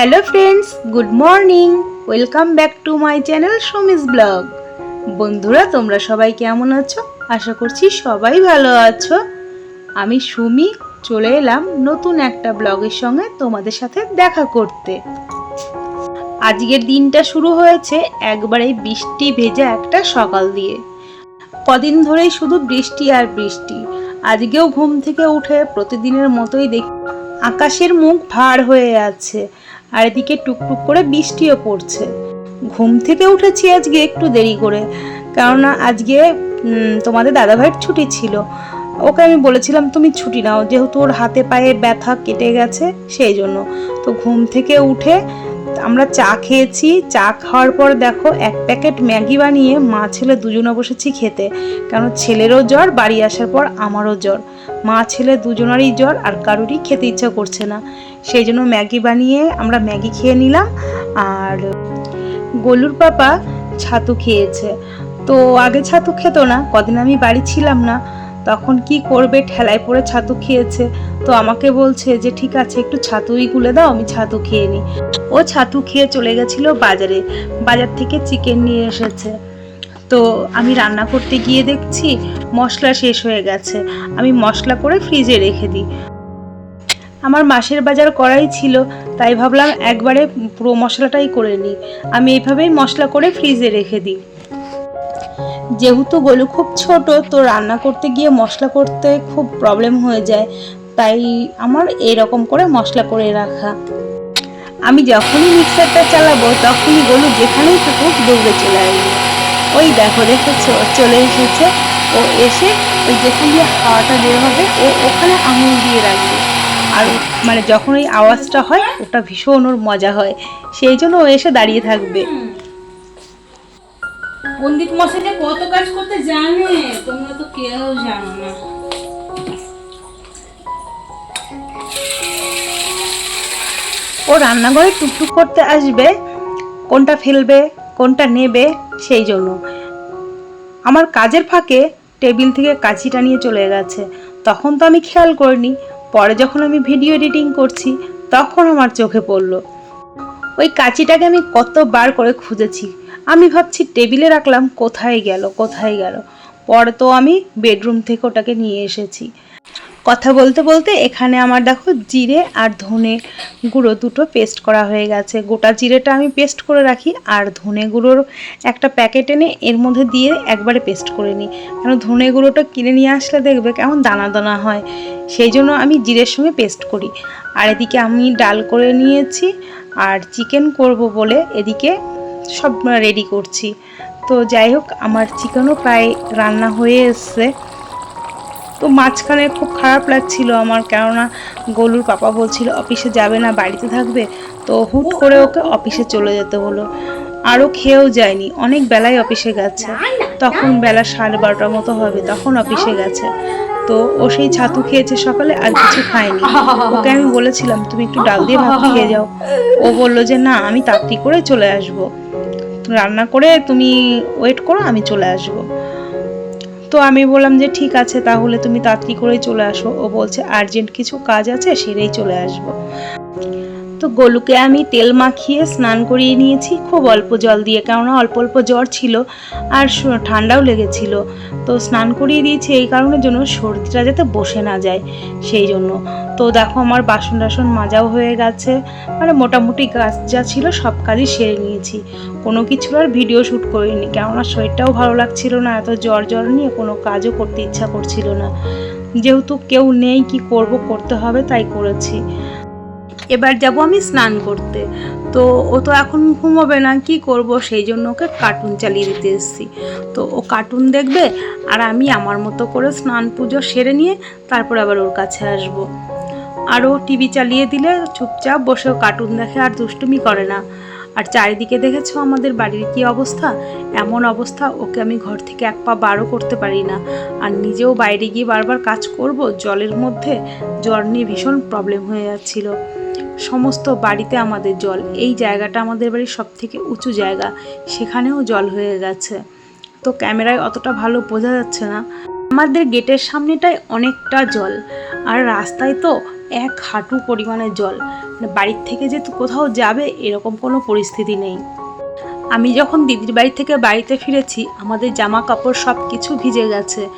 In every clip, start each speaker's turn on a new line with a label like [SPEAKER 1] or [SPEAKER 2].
[SPEAKER 1] Hello friends good morning welcome back to my channel সমিস blog বন্ধুরা, তোমরা সবাই কেমন আছো? আশা করছি সবাই ভালো আছো। আমি সুমি, চলে এলাম নতুন একটা ব্লগের সঙ্গে তোমাদের সাথে দেখা করতে। আজকের দিনটা শুরু হয়েছে একবারে বৃষ্টি ভেজা একটা সকাল দিয়ে। কদিন ধরেই শুধু বৃষ্টি আর বৃষ্টি। আজকেও ঘুম থেকে উঠে প্রতিদিনের মতোই দেখি আকাশের মুখ ভার হয়ে আছে আর এদিকে টুকটুক করে বৃষ্টিও পড়ছে। ঘুম থেকে উঠেছি আজকে একটু দেরি করে, কেননা আজকে তোমাদের দাদাভাইয়ের ছুটি ছিল। ওকে আমি বলেছিলাম, তুমি ছুটি নাও, যেহেতু ওর হাতে পায়ে ব্যথা কেটে গেছে, সেই জন্য। তো ঘুম থেকে উঠে আমরা চা খেয়েছি, চা খাওয়ার পর দেখো এক প্যাকেট ম্যাগি বানিয়ে মা ছেলে দুজনে বসেছি খেতে। কারণ ছেলেরও জ্বর, বাড়ি আসার পর আমারও জ্বর। মা ছেলে দুজনারই জ্বর আর কারোরই খেতে ইচ্ছা করছে না। সেই জন্য ম্যাগি বানিয়ে আমরা ম্যাগি খেয়ে নিলাম আর গোলুর পাপা ছাতু খেয়েছে। তো আগে ছাতু খেত না, কদিন আমি বাড়ি ছিলাম না। তখন কি করবে? ঠেলায় পড়ে ছাতু খেয়েছে। তো আমাকে বলছে যে, ঠিক আছে, একটু ছাতুই গুলে দাও, আমি ছাতু খেয়ে নিই। ও ছাতু খেয়ে চলে গেছিল বাজারে। বাজার থেকে চিকেন নিয়ে এসেছে। তো আমি রান্না করতে গিয়ে দেখছি মশলা শেষ হয়ে গেছে। আমি মশলা করে ফ্রিজে রেখে দিই। আমার মাসের বাজার করাই ছিল, তাই ভাবলাম একবারে পুরো মশলাটাই করে নিই। আমি এইভাবেই মশলা করে ফ্রিজে রেখে দিই। যেহেতু গলু খুব ছোট, তো রান্না করতে গিয়ে মশলা করতে খুব প্রবলেম হয়ে যায়। তাই আমার এরকম করে মশলা করে রাখা। আমি যখনই মিক্সারটা চালাবো, তখনই গলু যেখানেই থাকুক দৌড়ে চলে আসবে। ওই দেখো, দেখেছ? চলে এসেছে। ও এসে ওই যেখান দিয়ে হাওয়াটা বের হবে, ও ওখানে আঙুল দিয়ে রাখবে। আর মানে যখন ওই আওয়াজটা হয়, ওটা ভীষণ ওর মজা হয়। সেই জন্য ও এসে দাঁড়িয়ে থাকবে।
[SPEAKER 2] পণ্ডিত মশাই যে কত কাজ করতে জানে? তোমরা তো কেউ জানো না।
[SPEAKER 1] ও রান্নাঘরে টুকটুক করতে আসবে, কোনটা ফেলবে, কোনটা নেবে, সেই জন্য। আমার কাজের ফাঁকে টেবিল থেকে কাঁচিটা নিয়ে চলে গেছে। তখন তো আমি খেয়াল করিনি। পরে যখন আমি ভিডিও এডিটিং করছি, তখন আমার চোখে পড়ল। ওই কাঁচিটাকে আমি কতবার করে খুঁজেছি। আমি ভাবছি টেবিলে রাখলাম, কোথায় গেল কোথায় গেল? পরে তো আমি বেডরুম থেকে ওটাকে নিয়ে এসেছি। কথা বলতে বলতে এখানে আমার দেখো জিরে আর ধনে গুঁড়ো দুটো পেস্ট করা হয়ে গেছে। গোটা জিরেটা আমি পেস্ট করে রাখি আর ধনে গুঁড়োর একটা প্যাকেট এনে এর মধ্যে দিয়ে একবারে পেস্ট করে নিই। কেন ধনে গুঁড়োটা কিনে নিয়ে আসলে দেখবে কেমন দানা দানা হয়। সেই জন্য আমি জিরের সঙ্গে পেস্ট করি। আর এদিকে আমি ডাল করে নিয়েছি আর চিকেন করব বলে এদিকে সব রেডি করছি। তো যাই হোক, আমার চিকেনও প্রায় রান্না হয়ে এসছে। তো মাঝখানে খুব খারাপ লাগছিল আমার, কেননা গলুর পাপা বলছিল, অফিসে যাবে না, বাড়িতে থাকবে? তো হুট করে ওকে অফিসে চলে যেতে হলো। আরও খেয়েও যায়নি, অনেক বেলায় অফিসে গেছে। তখন বেলা সাড়ে বারোটার মতো হবে, তখন অফিসে গেছে। তো ও সেই ছাতু খেয়েছে সকালে, আর কিছু খায়নি। ওকে আমি বলেছিলাম, তুমি একটু ডাল দিয়ে ভাত খেয়ে যাও। ও বলল যে, না, আমি তাড়াতাড়ি করে চলে আসব। রান্না করে তুমি ওয়েট করো, আমি চলে আসব। তো আমি বললাম যে ঠিক আছে, তাহলে তুমি তাড়াতাড়ি করেই চলে আসো। ও বলছে আর্জেন্ট কিছু কাজ আছে, সেরেই চলে আসব। তো গোলুকে আমি তেল মাখিয়ে স্নান করিয়ে নিয়েছি। খুব অল্প জল দিয়ে, কেননা অল্প অল্প জ্বর ছিল, আর ঠান্ডাও লেগেছিল। তো স্নান করিয়ে দিয়েছি, এই কারণের জন্য সর্দিটা যাতে বসে না যায়, সেই জন্য। তো দেখো আমার বাসন টাসন মাজাও হয়ে গেছে মানে মোটামুটি কাজ যা ছিল সব কাজই সেরে নিয়েছি। কোনো কিছুর আর ভিডিও শ্যুট করিনি, কেননা শরীরটাও ভালো লাগছিল না, এত জ্বর জ্বর নিয়ে কোনো কাজও করতে ইচ্ছা করছিল না। যেহেতু কেউ নেই, কি করব, করতে হবে, তাই করেছি। এবার যাব আমি স্নান করতে। তো ও তো এখন ঘুমোবে না, কি করব? সেই জন্য ওকে কার্টুন চালিয়ে দিতে এসেছি। তো ও কার্টুন দেখবে আর আমি আমার মতো করে স্নান পুজো সেরে নিয়ে তারপর আবার ওর কাছে আসব। আর ও টিভি চালিয়ে দিলে চুপচাপ বসেও কার্টুন দেখে আর দুষ্টুমি করে না। আর চারিদিকে দেখেছ আমাদের বাড়ির কি অবস্থা? এমন অবস্থা ওকে আমি ঘর থেকে এক পা বারও করতে পারি না। আর নিজেও বাইরে গিয়ে বারবার কাজ করব, জলের মধ্যে জ্বর নিয়ে ভীষণ প্রবলেম হয়ে যাচ্ছিল। সমস্ত বাড়িতে আমাদের জল। এই জায়গাটা আমাদের বাড়ির সব থেকে উঁচু জায়গা। সেখানেও জল হয়ে গেছে। তো ক্যামেরায় অতটা ভালো বোঝা যাচ্ছে না। আমাদের গেটের সামনেটায় অনেকটা জল। আর রাস্তায় তো এক হাঁটু পরিমাণে জল। মানে বাড়ির থেকে যে কোথাও যাবে, এরকম কোনো পরিস্থিতি নেই। আমি যখন দিদির বাড়ি থেকে বাড়িতে ফিরেছি, আমাদের জামা কাপড় সব কিছু ভিজে গেছে।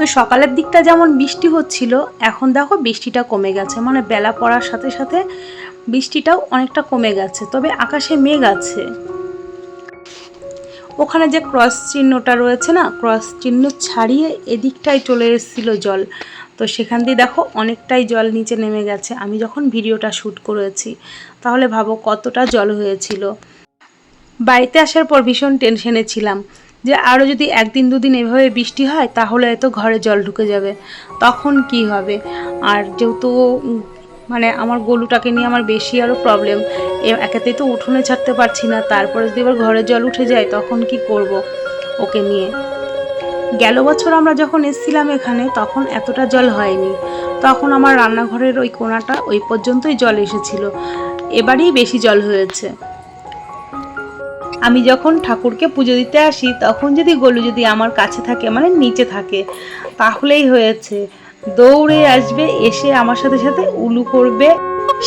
[SPEAKER 1] তো সকালের দিকটা যেমন বৃষ্টি হচ্ছিল, এখন দেখো বৃষ্টিটা কমে গেছে। মানে বেলা পড়ার সাথে সাথে বৃষ্টিটাও অনেকটা কমে গেছে। তবে আকাশে মেঘ আছে। ওখানে যে ক্রস চিহ্নটা রয়েছে না, ক্রস চিহ্ন ছাড়িয়ে এদিকটায় চলে এসেছিল জল। তো সেখান দিয়ে দেখো অনেকটাই জল নিচে নেমে গেছে। আমি যখন ভিডিওটা শ্যুট করেছি, তাহলে ভাবো কতটা জল হয়েছিল। বাড়িতে আসার পর ভীষণ টেনশনে ছিলাম। যে আরও যদি একদিন দুদিন এভাবে বৃষ্টি হয়, তাহলে তো ঘরে জল ঢুকে যাবে। তখন কি হবে? আর যেহেতু মানে আমার গলুটাকে নিয়ে আমার বেশি আরও প্রবলেম একেতেই তো উঠোনে ছাড়তে পারছি না, তারপরে যদি এবার ঘরে জল উঠে যায়, তখন কি করব ওকে নিয়ে? গেল বছর আমরা যখন এসেছিলাম এখানে, তখন এতটা জল হয়নি। তখন আমার রান্নাঘরের ওই কোণাটা ওই পর্যন্তই জল এসেছিল। এবারেই বেশি জল হয়েছে। আমি যখন ঠাকুরকে পুজো দিতে আসি তখন যদি গলু যদি আমার কাছে থাকে মানে নিচে থাকে তাহলেই হয়েছে। দৌড়ে আসবে এসে আমার সাথে সাথে উলু করবে।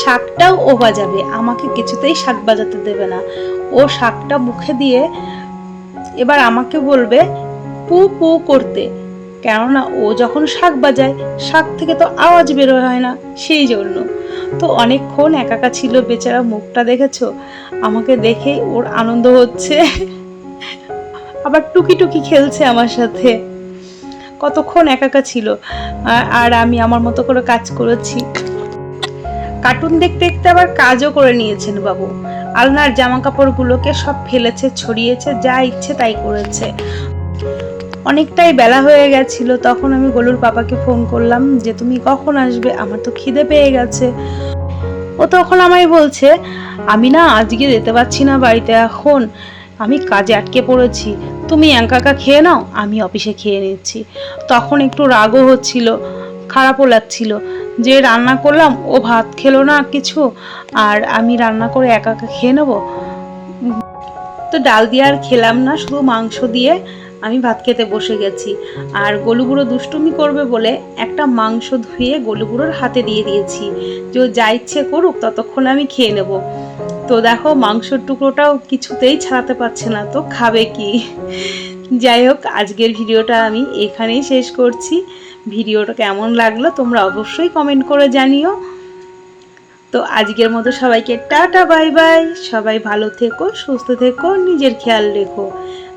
[SPEAKER 1] শাকটাও ও বাজাবে আমাকে কিছুতেই শাক বাজাতে দেবে না। ও শাকটা মুখে দিয়ে এবার আমাকে বলবে পু পু করতে। কেননা ও যখন শাক বাজায়, শাক থেকে তো আওয়াজ বেরো হয় না, সেই জন্য। তো অনেকক্ষণ একাকা ছিল, বেচারা মুখটা দেখেছ? আমাকে দেখেই ওর আনন্দ হচ্ছে। আবার টুকি টুকি খেলছে আমার সাথে। কতক্ষণ একাকা ছিল আর আমি আমার মতো করে কাজ করেছি। কার্টুন দেখতে দেখতে আবার কাজও করে নিয়েছেন বাবু। আলনার জামা কাপড়গুলোকে সব ফেলেছে, ছড়িয়েছে, যা ইচ্ছে তাই করেছে। অনেকটাই বেলা হয়ে গেছিল, তখন আমি গোলুর পাপাকে ফোন করলাম যে, তুমি কখন আসবে? আমার তো খিদে পেয়ে গেছে। ও তখন আমায় বলছে, আমি না আজকে যেতে পারছি না বাড়িতে এখন। আমি কাজে আটকে পড়েছি। তুমি একা একা খেয়ে নাও, আমি অফিসে খেয়ে নিচ্ছি। তখন একটু রাগও হচ্ছিল, খারাপও লাগছিল। যে রান্না করলাম, ও ভাত খেলো না কিছু, আর আমি রান্না করে একা একা খেয়ে নেব? তো ডাল দিয়ে আর খেলাম না, শুধু মাংস দিয়ে আমি ভাত খেতে বসে গেছি। আর গলুগুঁড়ো দুষ্টুমি করবে বলে একটা মাংস ধুয়ে গলুগুঁড়োর হাতে দিয়ে দিয়েছি। যে যা ইচ্ছে করুক, ততক্ষণ আমি খেয়ে নেব। তো দেখো, মাংসর টুকরোটাও কিছুতেই ছাড়াতে পারছে না। তো খাবে কি? যাই হোক, আজকের ভিডিওটা আমি এখানেই শেষ করছি। ভিডিওটা কেমন লাগল তোমরা অবশ্যই কমেন্ট করে জানিও। তো আজকের মতো সবাইকে টাটা, বাই বাই। সবাই ভালো থেকো, সুস্থ থেকো, নিজের খেয়াল রেখো।